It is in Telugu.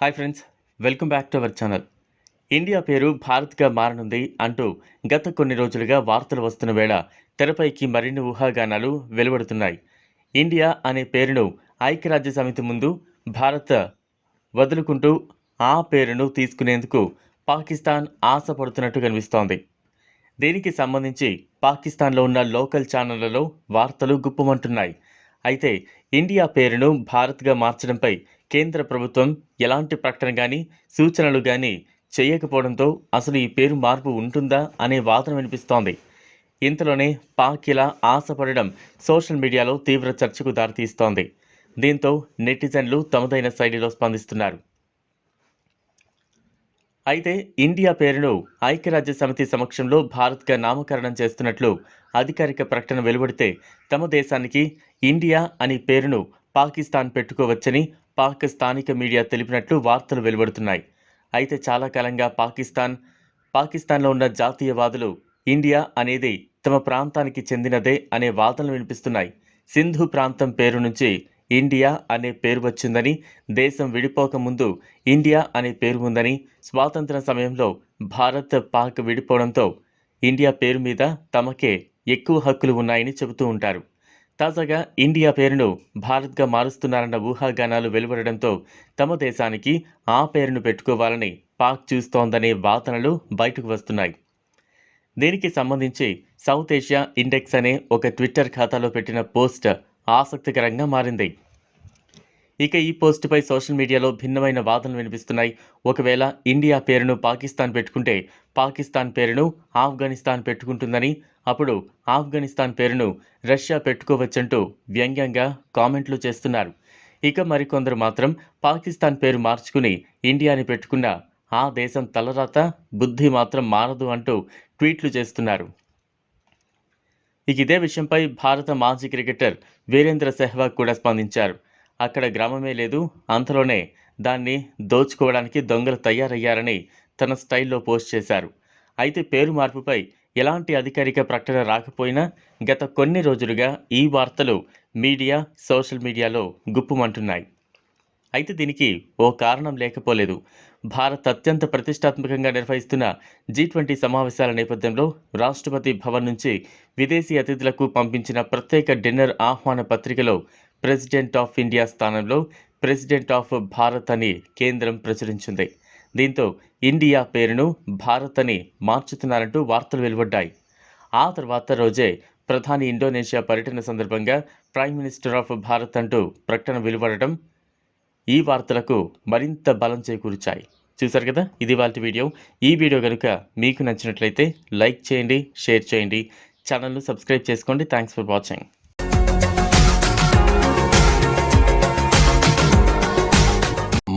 Hi friends welcome back to our channel India పేరు భారత్గా మారనుంది అంటూ గత కొన్ని రోజులుగా వార్తలు వస్తున్న వేళ తెరపైకి మరిన్ని ఊహాగానాలు వెలువడుతున్నాయి. ఇండియా అనే పేరును ఐక్యరాజ్య సమితి ముందు భారత్ వదులుకుంటూ ఆ పేరును తీసుకునేందుకు పాకిస్తాన్ ఆశపడుతున్నట్టు కనిపిస్తోంది. దీనికి సంబంధించి పాకిస్తాన్లో ఉన్న లోకల్ ఛానళ్ళలో వార్తలు గుప్పమంటున్నాయి. అయితే ఇండియా పేరును భారత్గా మార్చడంపై కేంద్ర ప్రభుత్వం ఎలాంటి ప్రకటన కానీ సూచనలు కానీ చేయకపోవడంతో అసలు ఈ పేరు మార్పు ఉంటుందా అనే వాదన వినిపిస్తోంది. ఇంతలోనే పాక్ ఇలా ఆశపడడం సోషల్ మీడియాలో తీవ్ర చర్చకు దారితీస్తోంది. దీంతో నెటిజన్లు తమదైన శైలిలో స్పందిస్తున్నారు. అయితే ఇండియా పేరును ఐక్యరాజ్య సమితి సమక్షంలో భారత్గా నామకరణం చేస్తున్నట్లు అధికారిక ప్రకటన వెలువడితే తమ దేశానికి ఇండియా అనే పేరును పాకిస్తాన్ పెట్టుకోవచ్చని పాక్ స్థానిక మీడియా తెలిపినట్లు వార్తలు వెలువడుతున్నాయి. అయితే చాలా కాలంగా పాకిస్తాన్ పాకిస్తాన్లో ఉన్న జాతీయవాదులు ఇండియా అనేది తమ ప్రాంతానికి చెందినదే అనే వాదనలు వినిపిస్తున్నాయి. సింధు ప్రాంతం పేరు నుంచి ఇండియా అనే పేరు వచ్చిందని దేశం విడిపోకముందు ఇండియా అనే పేరు ఉందని స్వాతంత్ర సమయంలో భారత్ పాక్ విడిపోవడంతో ఇండియా పేరు మీద తమకే ఎక్కువ హక్కులు ఉన్నాయని చెబుతూ ఉంటారు. తాజాగా ఇండియా పేరును భారత్గా మారుస్తున్నారన్న ఊహాగానాలు వెలువడడంతో తమ దేశానికి ఆ పేరును పెట్టుకోవాలని పాక్ చూస్తోందనే వాదనలు బయటకు వస్తున్నాయి. దీనికి సంబంధించి సౌత్ ఏషియా ఇండెక్స్ అనే ఒక ట్విట్టర్ ఖాతాలో పెట్టిన పోస్ట్ ఆసక్తికరంగా మారింది. ఇక ఈ పోస్టుపై సోషల్ మీడియాలో భిన్నమైన వాదనలు వినిపిస్తున్నాయి. ఒకవేళ ఇండియా పేరును పాకిస్తాన్ పెట్టుకుంటే పాకిస్తాన్ పేరును ఆఫ్ఘనిస్తాన్ పెట్టుకుంటుందని అప్పుడు ఆఫ్ఘనిస్తాన్ పేరును రష్యా పెట్టుకోవచ్చంటూ వ్యంగ్యంగా కామెంట్లు చేస్తున్నారు. ఇక మరికొందరు మాత్రం పాకిస్తాన్ పేరు మార్చుకుని ఇండియాని పెట్టుకున్న ఆ దేశం తలరాత బుద్ధి మాత్రం మారదు అంటూ ట్వీట్లు చేస్తున్నారు. ఇక ఇదే విషయంపై భారత మాజీ క్రికెటర్ వీరేంద్ర సెహ్వాగ్ కూడా స్పందించారు. అక్కడ గ్రామమే లేదు. అంతలోనే దాన్ని దోచుకోవడానికి దొంగలు తయారయ్యారని తన స్టైల్లో పోస్ట్ చేశారు. అయితే పేరు మార్పుపై ఎలాంటి అధికారిక ప్రకటన రాకపోయినా గత కొన్ని రోజులుగా ఈ వార్తలు మీడియా సోషల్ మీడియాలో గుప్పుమంటున్నాయి. అయితే దీనికి ఓ కారణం లేకపోలేదు. భారత్ అత్యంత ప్రతిష్టాత్మకంగా నిర్వహిస్తున్న జీ ట్వంటీ సమావేశాల నేపథ్యంలో రాష్ట్రపతి భవన్ నుంచి విదేశీ అతిథులకు పంపించిన ప్రత్యేక డిన్నర్ ఆహ్వాన పత్రికలో ప్రెసిడెంట్ ఆఫ్ ఇండియా స్థానంలో ప్రెసిడెంట్ ఆఫ్ భారత్ అని కేంద్రం ప్రచురించింది. దీంతో ఇండియా పేరును భారత్ అని మార్చుతున్నారంటూ వార్తలు వెలువడ్డాయి. ఆ తర్వాత రోజే ప్రధాని ఇండోనేషియా పర్యటన సందర్భంగా ప్రైమ్ మినిస్టర్ ఆఫ్ భారత్ అంటూ ప్రకటన వెలువడటం ఈ వార్తలకు మరింత బలం చేకూర్చాయి. చూశారు కదా? ఇది వాళ్ళ వీడియో. ఈ వీడియో కనుక మీకు నచ్చినట్లయితే లైక్ చేయండి షేర్ చేయండి. ఛానల్ను సబ్స్క్రైబ్ చేసుకోండి. Thanks for watching.